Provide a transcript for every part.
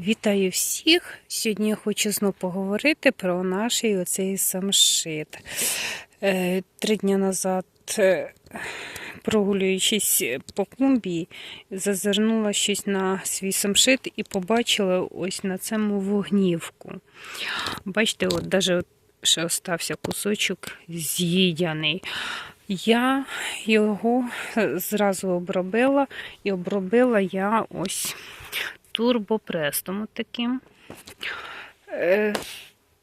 Вітаю всіх! Сьогодні я хочу знову поговорити про наш оцей самшит. Е, Три дні назад, е, прогулюючись по клумбі, зазирнула щось на свій самшит і побачила ось на цьому вогнівку. Бачите, от навіть ще остався кусочок з'їдяний. Я його зразу обробила і обробила я ось турбопрестом таким. Е,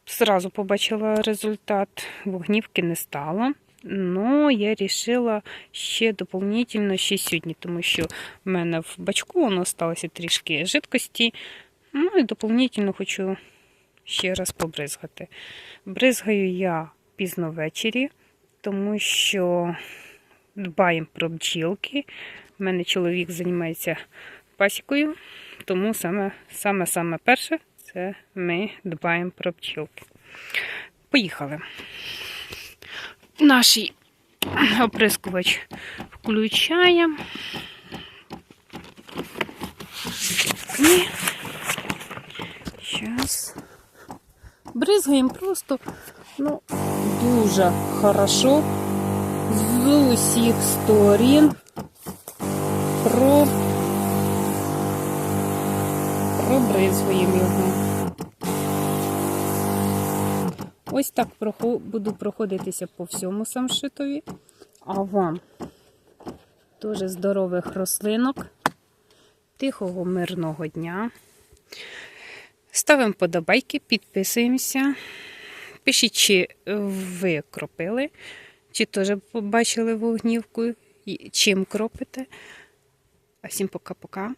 Зразу побачила результат, вогнівки не стало. Ну, я вирішила ще доповнительно ще сьогодні, тому що в мене в бачку воно сталося трішки жидкості. Ну і доповнительно хочу ще раз побризгати. Бризгаю я пізно ввечері, тому що дбаємо про бджілки. У мене чоловік займається пасікою, тому саме, саме, саме перше це ми дбаємо про бджілки. Поїхали. Наш оприскувач включаємо. І зараз бризгаємо просто ну, дуже хорошо з усіх сторін про пробризуємо його. Ось так буду проходитися по всьому самшитові. А вам дуже здорових рослинок, тихого, мирного дня. Ставимо подобайки, підписуємося. Пишіть, чи ви кропили, чи теж побачили вогнівку, чим кропите. А всім пока-пока.